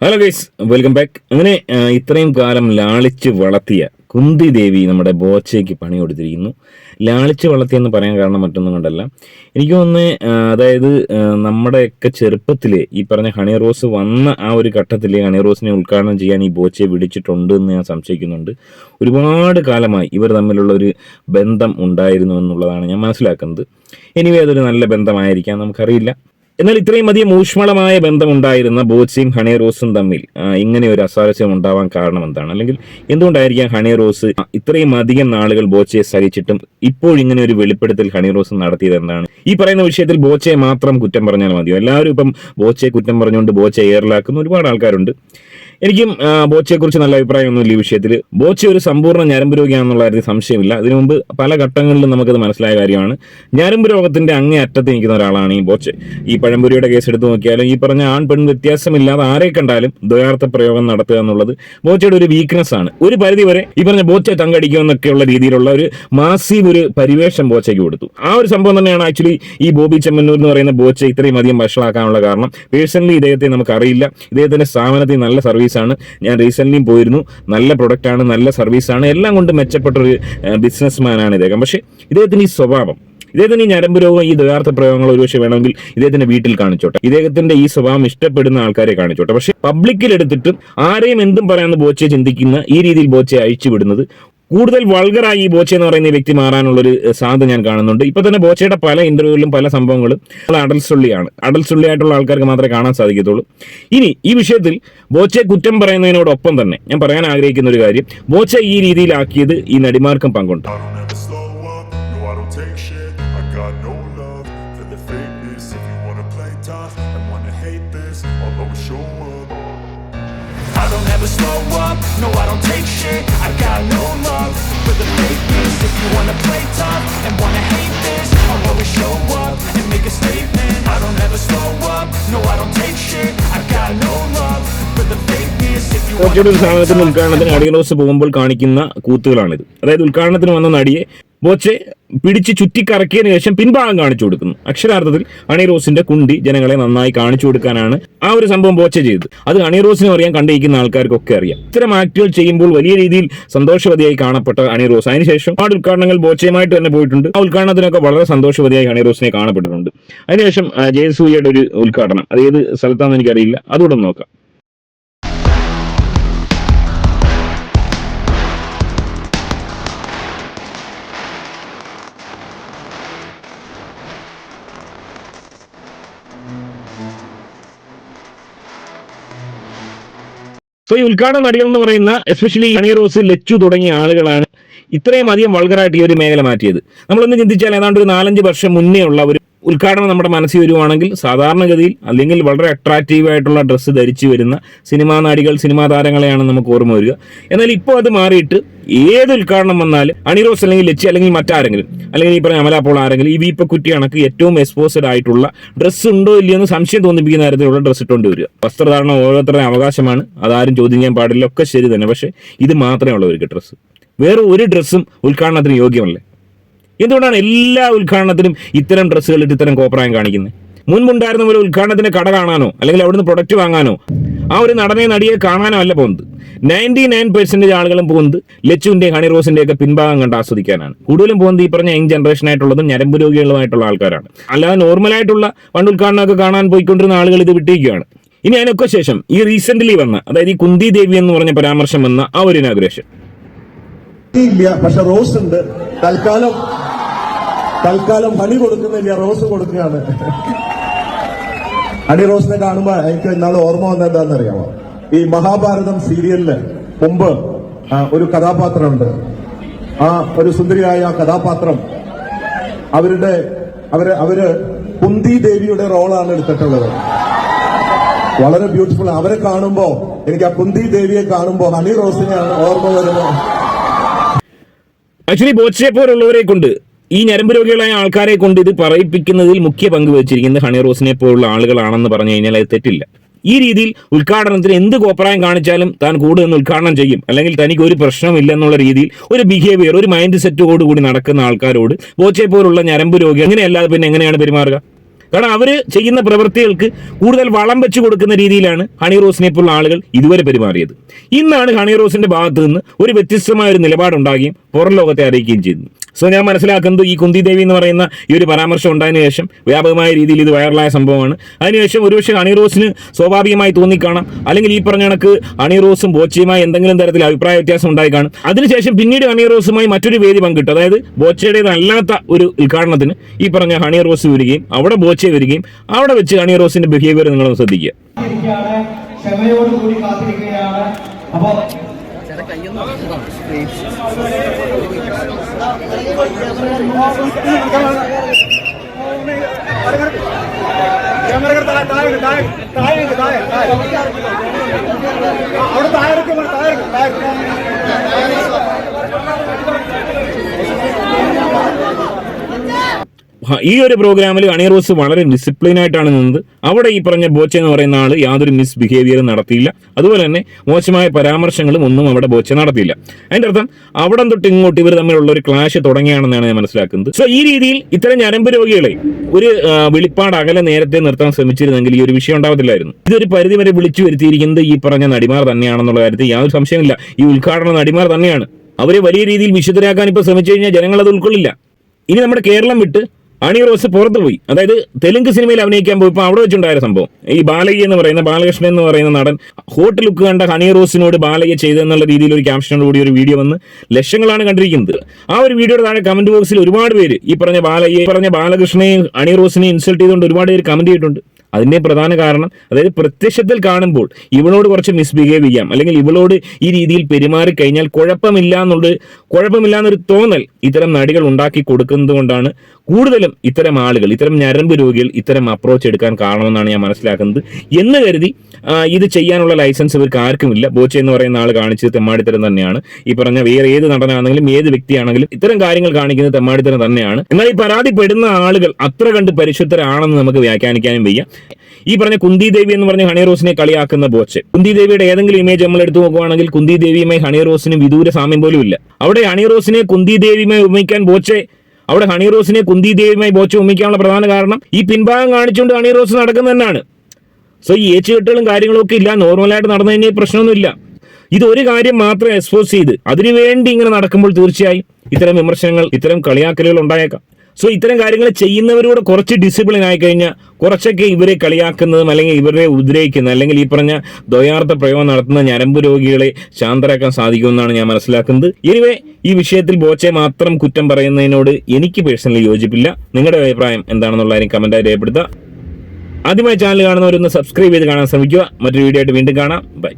Hello guys welcome back അങ്ങനെ ഇത്രയും കാലം ലാളിച്ച് വളർത്തിയ കുന്തി ദേവി നമ്മുടെ ബോച്ചയ്ക്ക് പണി കൊടുത്തിരിക്കുന്നു. ലാളിച്ച് വളർത്തിയെന്ന് പറയാൻ കാരണം മറ്റൊന്നും കൊണ്ടല്ല. എനിക്ക് തോന്നുന്നു അതായത് നമ്മുടെയൊക്കെ ചെറുപ്പത്തിൽ ഈ പറഞ്ഞ ഹണി റോസ് വന്ന ആ ഒരു ഘട്ടത്തിൽ ഹണി റോസിനെ ഉദ്ഘാടനം ചെയ്യാൻ ഈ ബോച്ചയെ വിളിച്ചിട്ടുണ്ട് എന്ന് ഞാൻ സംശയിക്കുന്നുണ്ട്. ഒരുപാട് കാലമായി ഇവർ തമ്മിലുള്ള ഒരു ബന്ധം ഉണ്ടായിരുന്നു എന്നുള്ളതാണ് ഞാൻ മനസ്സിലാക്കുന്നത്. എനിവേ അതൊരു നല്ല ബന്ധമായിരിക്കാം. നമുക്കറിയില്ല. എന്നാൽ ഇത്രയും അധികം ഊഷ്മളമായ ബന്ധമുണ്ടായിരുന്ന ബോച്ചയും ഹണി റോസും തമ്മിൽ ഇങ്ങനെ ഒരു അസാരസ്യം ഉണ്ടാവാൻ കാരണം എന്താണ്? അല്ലെങ്കിൽ എന്തുകൊണ്ടായിരിക്കാം ഹണി റോസ് ഇത്രയും അധികം നാളുകൾ ബോച്ചയെ സഹിച്ചിട്ടും ഇപ്പോൾ ഇങ്ങനെ ഒരു വെളിപ്പെടുത്തൽ ഹണി റോസ് നടത്തിയത് എന്താണ്? ഈ പറയുന്ന വിഷയത്തിൽ ബോച്ചയെ മാത്രം കുറ്റം പറഞ്ഞാൽ മതിയോ? എല്ലാവരും ഇപ്പം ബോച്ചയെ കുറ്റം പറഞ്ഞുകൊണ്ട് ബോച്ചയെ എയറിലാക്കുന്ന ഒരുപാട് ആൾക്കാരുണ്ട്. എനിക്കും ബോച്ചയെക്കുറിച്ച് നല്ല അഭിപ്രായമൊന്നുമില്ല ഈ വിഷയത്തിൽ. ബോച്ച ഒരു സമ്പൂർണ ഞരമ്പ് രോഗിയാണെന്നുള്ള കാര്യത്തിൽ സംശയമില്ല. അതിനു മുമ്പ് പല ഘട്ടങ്ങളിലും നമുക്കത് മനസ്സിലായ കാര്യമാണ്. ഞരമ്പ് രോഗത്തിന്റെ അങ്ങേ അറ്റത്ത് നിൽക്കുന്ന ഒരാളാണ് ഈ ബോച്ച. ഈ പഴംപൊരിയുടെ കേസ് എടുത്തു നോക്കിയാലും ഈ പറഞ്ഞ ആൺ പെൺ വ്യത്യാസമില്ലാതെ ആരെ കണ്ടാലും ദ്വയാർത്ഥ പ്രയോഗം നടത്തുക എന്നുള്ളത് ബോച്ചയുടെ ഒരു വീക്ക്നെസ് ആണ്. ഒരു പരിധി വരെ ഈ പറഞ്ഞ ബോച്ച തങ്കടിക്കുമെന്നൊക്കെയുള്ള രീതിയിലുള്ള ഒരു മാസീവ് ഒരു പരിവേഷം ബോച്ചയ്ക്ക് കൊടുത്തു. ആ ഒരു സംഭവം തന്നെയാണ് ആക്ച്വലി ഈ ബോബി ചെമ്മന്നൂർ എന്ന് പറയുന്ന ബോച്ച ഇത്രയും അധികം വഷളാക്കാനുള്ള കാരണം. പേഴ്സണലി ഇദ്ദേഹത്തെ നമുക്കറിയില്ല. ഇദ്ദേഹത്തിന്റെ സ്ഥാപനത്തിൽ നല്ല സർവീസാണ് ഞാൻ റീസെന്റ് പോയിരുന്നു. നല്ല പ്രൊഡക്റ്റ് ആണ് നല്ല സർവീസാണ് എല്ലാം കൊണ്ട് മെച്ചപ്പെട്ട ഒരു ബിസിനസ് മാനാണ് ഇദ്ദേഹം. പക്ഷേ ഇദ്ദേഹത്തിന് ഈ സ്വഭാവം ഇദ്ദേഹത്തിന് ഈ ഞരമ്പ് രോഗം ഈ ദ്വയാർത്ഥ പ്രയോഗങ്ങൾ ഒരുപക്ഷെ വേണമെങ്കിൽ ഇദ്ദേഹത്തിന്റെ വീട്ടിൽ കാണിച്ചോട്ടെ. ഇദ്ദേഹത്തിന്റെ ഈ സ്വഭാവം ഇഷ്ടപ്പെടുന്ന ആൾക്കാരെ കാണിച്ചോട്ടെ. പക്ഷെ പബ്ലിക്കിൽ എടുത്തിട്ടും ആരെയും എന്തും പറയാമെന്ന് ബോച്ചയെ ചിന്തിക്കുന്ന ഈ രീതിയിൽ ബോച്ചയെ അഴിച്ചു വിടുന്നത് കൂടുതൽ വൾഗറായി ഈ ബോച്ച എന്ന് പറയുന്ന വ്യക്തി മാറാനുള്ളൊരു സാധ്യത ഞാൻ കാണുന്നുണ്ട്. ഇപ്പൊ തന്നെ ബോച്ചയുടെ പല ഇന്റർവ്യൂവിലും പല സംഭവങ്ങളും അടൽസുള്ളിയാണ് അടൽസുള്ളിയായിട്ടുള്ള ആൾക്കാർക്ക് മാത്രമേ കാണാൻ സാധിക്കത്തുള്ളൂ. ഇനി ഈ വിഷയത്തിൽ ബോച്ചെ കുറ്റം പറയുന്നതിനോടൊപ്പം തന്നെ ഞാൻ പറയാൻ ആഗ്രഹിക്കുന്ന ഒരു കാര്യം. ബോച്ച ഈ രീതിയിലാക്കിയത് ഈ നടിമാർക്കും പങ്കുണ്ട്. I don't ever slow up, no I don't take shit I got no love for the fakeness If you wanna play tough and wanna hate this I'll always show up and make a statement I don't ever slow up, no I don't take shit I got no love for the fakeness If you wanna play tough ഉദ്ഘാടനത്തിന് അടിയറോസ് പോകുമ്പോൾ കാണിക്കുന്ന കൂത്തുകളാണിത് അതായത് ഉദ്ഘാടനത്തിന് വന്ന നടിയെ ബോച്ചെ പിടിച്ച് ചുറ്റിക്കറക്കിയതിനു ശേഷം പിൻഭാഗം കാണിച്ചു കൊടുക്കുന്നു. അക്ഷരാർത്ഥത്തിൽ അണിറോസിന്റെ കുണ്ടി ജനങ്ങളെ നന്നായി കാണിച്ചു കൊടുക്കാനാണ് ആ ഒരു സംഭവം ബോച്ച ചെയ്തത്. അത് അണിറോസിനും അറിയാൻ കണ്ടിരിക്കുന്ന ആൾക്കാർക്കൊക്കെ അറിയാം. ഇത്തരം ആക്ടുകൾ ചെയ്യുമ്പോൾ വലിയ രീതിയിൽ സന്തോഷവതിയായി കാണപ്പെട്ട അണിറോസ്. അതിനുശേഷം ആ ഉദ്ഘാടനങ്ങൾ ബോച്ചയുമായിട്ട് തന്നെ പോയിട്ടുണ്ട്. ആ ഉദ്ഘാടനത്തിനൊക്കെ വളരെ സന്തോഷവതിയായി അണിറോസിനെ കാണപ്പെട്ടിട്ടുണ്ട്. അതിനുശേഷം ആ, ഒരു ഉദ്ഘാടനം. അത് ഏത് സ്ഥലത്താണെന്ന് എനിക്കറിയില്ല. അതുകൂടെ നോക്കാം. സോ ഈ ഉദ്ഘാടന നടികൾ എന്ന് പറയുന്ന എസ്പെഷ്യലി ഹണി റോസ് ലച്ചു തുടങ്ങിയ ആളുകളാണ് ഇത്രയും അധികം വൾഗറായിട്ട് ഈ ഒരു മേഖല മാറ്റിയത്. നമ്മളൊന്ന് ചിന്തിച്ചാൽ ഏതാണ്ട് ഒരു നാലഞ്ച് വർഷം മുന്നേ ഉള്ള ഒരു ഉദ്ഘാടനം നമ്മുടെ മനസ്സിൽ വരുവാണെങ്കിൽ സാധാരണഗതിയിൽ അല്ലെങ്കിൽ വളരെ അട്രാക്റ്റീവ് ആയിട്ടുള്ള ഡ്രസ്സ് ധരിച്ചു വരുന്ന സിനിമാ നടികൾ സിനിമാ താരങ്ങളെയാണ് നമുക്ക് ഓർമ്മ വരിക. എന്നാൽ ഇപ്പോൾ അത് മാറിയിട്ട് ഏത് ഉദ്ഘാടനം വന്നാലും അണിറോസ് അല്ലെങ്കിൽ ലച്ചി അല്ലെങ്കിൽ മറ്റാരെങ്കിലും അല്ലെങ്കിൽ ഈ പറഞ്ഞ അമലാപ്പോൾ ആരെങ്കിലും ഈ വീപ്പക്കുറ്റി കണക്ക് ഏറ്റവും എക്സ്പോസഡ് ആയിട്ടുള്ള ഡ്രസ്സ് ഉണ്ടോ ഇല്ലയോ എന്ന് സംശയം തോന്നിപ്പിക്കുന്ന തരത്തിലുള്ള ഡ്രസ്സ് ഇട്ടുകൊണ്ട് വരിക. വസ്ത്രധാരണ ഓരോരുത്തരുടെ അവകാശമാണ്. അതാരും ചോദ്യം ചെയ്യാൻ പാടില്ല. ഒക്കെ ശരി തന്നെ. പക്ഷേ ഇത് മാത്രമേ ഉള്ളൂ ഉള്ളവർക്ക് ഡ്രസ്സ് വേറെ ഒരു ഡ്രസ്സും ഉദ്ഘാടനത്തിന് യോഗ്യമല്ലേ. എന്തുകൊണ്ടാണ് എല്ലാ ഉദ്ഘാടനത്തിനും ഇത്തരം ഡ്രസ്സുകൾ ഇട്ട് ഇത്തരം കോപ്രായം കാണിക്കുന്നത്? മുൻപുണ്ടായിരുന്ന പോലെ ഉദ്ഘാടനത്തിന്റെ കട കാണാനോ അല്ലെങ്കിൽ അവിടുന്ന് പ്രൊഡക്റ്റ് വാങ്ങാനോ ആ ഒരു നടനെ നടിയെ കാണാനോ അല്ല പോകുന്നത്. നയന്റി നയൻ പെർസെന്റേജ് ആളുകളും പോകുന്നത് ലച്ചുവിന്റെയും ഹണി റോസിന്റെ ഒക്കെ പിൻഭാഗം കണ്ട് ആസ്വദിക്കാനാണ്. കൂടുതലും പോകുന്നത് ഈ പറഞ്ഞ യങ് ജനറേഷൻ ആയിട്ടുള്ളതും ഞരമ്പ് രോഗികളുമായിട്ടുള്ള ആൾക്കാരാണ്. അല്ലാതെ നോർമലായിട്ടുള്ള പണ്ട് ഉദ്ഘാടനമൊക്കെ കാണാൻ പോയിക്കൊണ്ടിരുന്ന ആളുകൾ ഇത് വിട്ടിരിക്കുകയാണ്. ഇനി അതിനൊക്കെ ശേഷം ഈ റീസെന്റ്ലി വന്ന അതായത് ഈ കുന്തി ദേവി എന്ന് പറഞ്ഞ പരാമർശം വന്ന ആ ഒരു ഇനാഗ്രേഷൻ ഇല്ല പക്ഷെ റോസ് ഉണ്ട്. തൽക്കാലം തൽക്കാലം ഹണി കൊടുക്കുന്നില്ല റോസ് കൊടുക്കുകയാണ്. ഹണി റോസിനെ കാണുമ്പോൾ എനിക്ക് ഇന്നാളെ ഓർമ്മ വന്നത് എന്താണെന്നറിയാമോ ഈ മഹാഭാരതം സീരിയലിൽ മുമ്പ് ഒരു കഥാപാത്രമുണ്ട്. ആ ഒരു സുന്ദരിയായ കഥാപാത്രം. അവരുടെ അവർ അവർ കുന്തി ദേവിയുടെ റോളാണ് എടുത്തിട്ടുള്ളത്. വളരെ ബ്യൂട്ടിഫുൾ അവരെ കാണുമ്പോ എനിക്ക് ആ കുന്തി ദേവിയെ കാണുമ്പോ ഹണി റോസിനെയാണ് ഓർമ്മ വരുന്നത്. ആക്ച്വലി ബോച്ചയെ പോലുള്ളവരെ കൊണ്ട് ഈ ഞരമ്പ് രോഗികളായ ആൾക്കാരെ കൊണ്ട് ഇത് പറയിപ്പിക്കുന്നതിൽ മുഖ്യ പങ്ക് വഹിച്ചിരിക്കുന്നത് ഹണി റോസിനെ പോലുള്ള ആളുകളാണെന്ന് പറഞ്ഞു കഴിഞ്ഞാൽ അത് തെറ്റില്ല. ഈ രീതിയിൽ ഉദ്ഘാടനത്തിന് എന്ത് കോപ്രായം കാണിച്ചാലും താൻ കൂടുതൽ ഉദ്ഘാടനം ചെയ്യും. അല്ലെങ്കിൽ തനിക്ക് ഒരു പ്രശ്നമില്ല എന്നുള്ള രീതിയിൽ ഒരു ബിഹേവിയർ ഒരു മൈൻഡ് സെറ്റോടുകൂടി നടക്കുന്ന ആൾക്കാരോട് ബോച്ചെ പോലുള്ള ഞരമ്പ് രോഗി അങ്ങനെയല്ലാതെ പിന്നെ എങ്ങനെയാണ് പെരുമാറുക? കാരണം അവർ ചെയ്യുന്ന പ്രവൃത്തികൾക്ക് കൂടുതൽ വളം വെച്ച് കൊടുക്കുന്ന രീതിയിലാണ് ഹണി റോസിനെ പോലുള്ള ആളുകൾ ഇതുവരെ പെരുമാറിയത്. ഇന്നാണ് ഹണി റോസിന്റെ ഭാഗത്ത് നിന്ന് ഒരു വ്യത്യസ്തമായ ഒരു നിലപാടുണ്ടാകുകയും പുറം ലോകത്തെ അറിയിക്കുകയും ചെയ്തു സോ ഞാൻ മനസ്സിലാക്കുന്നത് ഈ കുന്തി ദേവി എന്ന് പറയുന്ന ഈ ഒരു പരാമർശം ഉണ്ടായതിനു ശേഷം വ്യാപകമായ രീതിയിൽ ഇത് വൈറലായ സംഭവമാണ്. അതിനുശേഷം ഒരുപക്ഷെ ഹണി റോസിന് സ്വാഭാവികമായി തോന്നിക്കാണാം. അല്ലെങ്കിൽ ഈ പറഞ്ഞ കണക്ക് ഹണി റോസും ബോച്ചയുമായി എന്തെങ്കിലും തരത്തിൽ അഭിപ്രായ വ്യത്യാസം ഉണ്ടായി കാണും. അതിനുശേഷം പിന്നീട് ഹണി റോസുമായി മറ്റൊരു വേദി പങ്കിട്ടു. അതായത് ബോച്ചയുടേതല്ലാത്ത ഒരു ഉദ്ഘാടനത്തിന് ഈ പറഞ്ഞ ഹണി റോസ് വരികയും അവിടെ ബോച്ച വരികയും അവിടെ വെച്ച് കണി റോസിന്റെ ബിഹേവിയർ നിങ്ങളൊന്ന് ശ്രദ്ധിക്കുക. കാത്തിരിക്കുകയാണ് ക്ഷമയോടുകൂടി കാത്തിരിക്കുകയാണ് അപ്പോ ഹ, ഈ ഒരു പ്രോഗ്രാമിൽ അണിയറോസ് വളരെ ഡിസിപ്ലിൻ ആയിട്ടാണ് നിന്നത്. അവിടെ ഈ പറഞ്ഞ ബോച്ച എന്ന് പറയുന്ന ആൾ യാതൊരു മിസ് ബിഹേവിയറും നടത്തിയില്ല. അതുപോലെ തന്നെ മോശമായ പരാമർശങ്ങളും ഒന്നും അവിടെ ബോച്ച നടത്തിയില്ല. അതിന്റെ അർത്ഥം അവിടെ തൊട്ട് ഇങ്ങോട്ട് ഇവർ തമ്മിലുള്ള ഒരു ക്ലാഷ് തുടങ്ങിയാണെന്നാണ് ഞാൻ മനസ്സിലാക്കുന്നത്. സോ ഈ രീതിയിൽ ഇത്തരം ഞരമ്പ് രോഗികളെ ഒരു വെളിപ്പാട് അകലെ നേരത്തെ നിർത്താൻ ശ്രമിച്ചിരുന്നെങ്കിൽ ഈ ഒരു വിഷയം ഉണ്ടാവത്തില്ലായിരുന്നു. ഇതൊരു പരിധി വരെ വിളിച്ചു വരുത്തിയിരിക്കുന്നത് ഈ പറഞ്ഞ നടിമാർ തന്നെയാണെന്നുള്ള കാര്യത്തിൽ യാതൊരു സംശയമില്ല ഈ ഉദ്ഘാടന നടിമാർ തന്നെയാണ്. അവരെ വലിയ രീതിയിൽ വിശുദ്ധരാക്കാൻ ഇപ്പോൾ ശ്രമിച്ചു കഴിഞ്ഞാൽ ജനങ്ങൾ അത് ഉൾക്കൊള്ളില്ല. ഇനി നമ്മുടെ കേരളം വിട്ട് അണി റോസ് പുറത്തു പോയി അതായത് തെലുങ്ക് സിനിമയിൽ അഭിനയിക്കാൻ പോയപ്പോൾ അവിടെ വെച്ചുണ്ടായ സംഭവം. ഈ ബാലയ്യ എന്ന് പറയുന്ന ബാലകൃഷ്ണൻ എന്ന് പറയുന്ന നടൻ ഹോട്ട് ലുക്ക് കണ്ട ഹണി റോസിനോട് ബാലയ്യ ചെയ്തെന്നുള്ള രീതിയിൽ ഒരു ക്യാപ്ഷനോട് കൂടി ഒരു വീഡിയോ വന്ന് ലക്ഷങ്ങളാണ് കണ്ടിരിക്കുന്നത്. ആ ഒരു വീഡിയോയുടെ താഴെ കമന്റ് ബോക്സിൽ ഒരുപാട് പേര് ഈ പറഞ്ഞ ബാലയ്യ പറഞ്ഞ ബാലകൃഷ്ണനെയും അണി റോസിനെയും ഇൻസൾട്ട് ചെയ്തുകൊണ്ട് ഒരുപാട് പേര് കമന്റ് ചെയ്തിട്ടുണ്ട്. അതിന്റെ പ്രധാന കാരണം അതായത് പ്രത്യക്ഷത്തിൽ കാണുമ്പോൾ ഇവളോട് കുറച്ച് മിസ്ബിഹേവ് ചെയ്യാം. അല്ലെങ്കിൽ ഇവളോട് ഈ രീതിയിൽ പെരുമാറി കഴിഞ്ഞാൽ കുഴപ്പമില്ല എന്നുള്ളത് കുഴപ്പമില്ല എന്നൊരു തോന്നൽ ഇത്തരം നടികൾ ഉണ്ടാക്കി കൊടുക്കുന്നത് കൊണ്ടാണ് കൂടുതലും ഇത്തരം ആളുകൾ ഇത്തരം ഞരമ്പ് രോഗികൾ ഇത്തരം അപ്രോച്ച് എടുക്കാൻ കാരണമെന്നാണ് ഞാൻ മനസ്സിലാക്കുന്നത്. എന്ന് കരുതി ഇത് ചെയ്യാനുള്ള ലൈസൻസ് ഇവർക്ക് ആർക്കുമില്ല. ബോച്ച എന്ന് പറയുന്ന ആൾ കാണിച്ചത് തെമ്മാടിത്തരം തന്നെയാണ്. ഈ പറഞ്ഞ വേറെ ഏത് നടനാണെങ്കിലും ഏത് വ്യക്തിയാണെങ്കിലും ഇത്തരം കാര്യങ്ങൾ കാണിക്കുന്നത് തെമ്മാടിത്തരം തന്നെയാണ്. എന്നാൽ ഈ പരാതിപ്പെടുന്ന ആളുകൾ അത്ര കണ്ട് പരിശുദ്ധരാണെന്ന് നമുക്ക് വ്യാഖ്യാനിക്കാനും വയ്യ. ഈ പറഞ്ഞ കുന്തി ദേവി എന്ന് പറഞ്ഞ ഹണി റോസിനെ കളിയാക്കുന്ന ബോച്ച്. കുന്തി ദേവിയുടെ ഏതെങ്കിലും ഇമേജ് നമ്മൾ എടുത്തു നോക്കുവാണെങ്കിൽ കുന്തി ദേവിയുമായി ഹണി റോസിന് വിദൂര സാമ്യം പോലും ഇല്ല. അവിടെ ഹണി റോസിനെ കുന്തി ദേവിയുമായി ഉപമിക്കാൻ ബോച്ചെ അവിടെ ഹണി റോസിനെ കുന്തി ദേവിയുമായി ബോച്ച ഉപമിക്കാനുള്ള പ്രധാന കാരണം ഈ പിൻഭാഗം കാണിച്ചുകൊണ്ട് ഹണി റോസ് നടക്കുന്നത് തന്നെയാണ്. സോ ഈ ഏച്ചുകെട്ടുകളും കാര്യങ്ങളും ഒക്കെ ഇല്ല. നോർമലായിട്ട് നടന്നു കഴിഞ്ഞാൽ പ്രശ്നമൊന്നുമില്ല. ഇത് ഒരു കാര്യം മാത്രം എക്സ്പോസ് ചെയ്ത് അതിനുവേണ്ടി ഇങ്ങനെ നടക്കുമ്പോൾ തീർച്ചയായും ഇത്തരം വിമർശനങ്ങൾ ഇത്തരം കളിയാക്കലുകൾ ഉണ്ടായേക്കാം. സോ ഇത്തരം കാര്യങ്ങൾ ചെയ്യുന്നവരോട് കുറച്ച് ഡിസിപ്ലിൻ ആയി കഴിഞ്ഞാൽ കുറച്ചൊക്കെ ഇവരെ കളിയാക്കുന്നതും അല്ലെങ്കിൽ ഇവരെ ഉദ്രവിക്കുന്ന അല്ലെങ്കിൽ ഈ പറഞ്ഞ ദ്വയാർത്ഥ പ്രയോഗം നടത്തുന്ന ഞരമ്പ് രോഗികളെ ശാന്തരാക്കാൻ സാധിക്കുമെന്നാണ് ഞാൻ മനസ്സിലാക്കുന്നത്. എനിവേ ഈ വിഷയത്തിൽ ബോച്ചെ മാത്രം കുറ്റം പറയുന്നതിനോട് എനിക്ക് പേഴ്സണലി യോജിപ്പില്ല. നിങ്ങളുടെ അഭിപ്രായം എന്താണെന്നുള്ള കാര്യം കമന്റായി രേഖപ്പെടുത്തുക. ആദ്യമായി ചാനൽ കാണുന്നവരൊന്ന് സബ്സ്ക്രൈബ് ചെയ്ത് കാണാൻ ശ്രമിക്കുക. മറ്റൊരു വീഡിയോ ആയിട്ട് വീണ്ടും കാണാം. ബൈ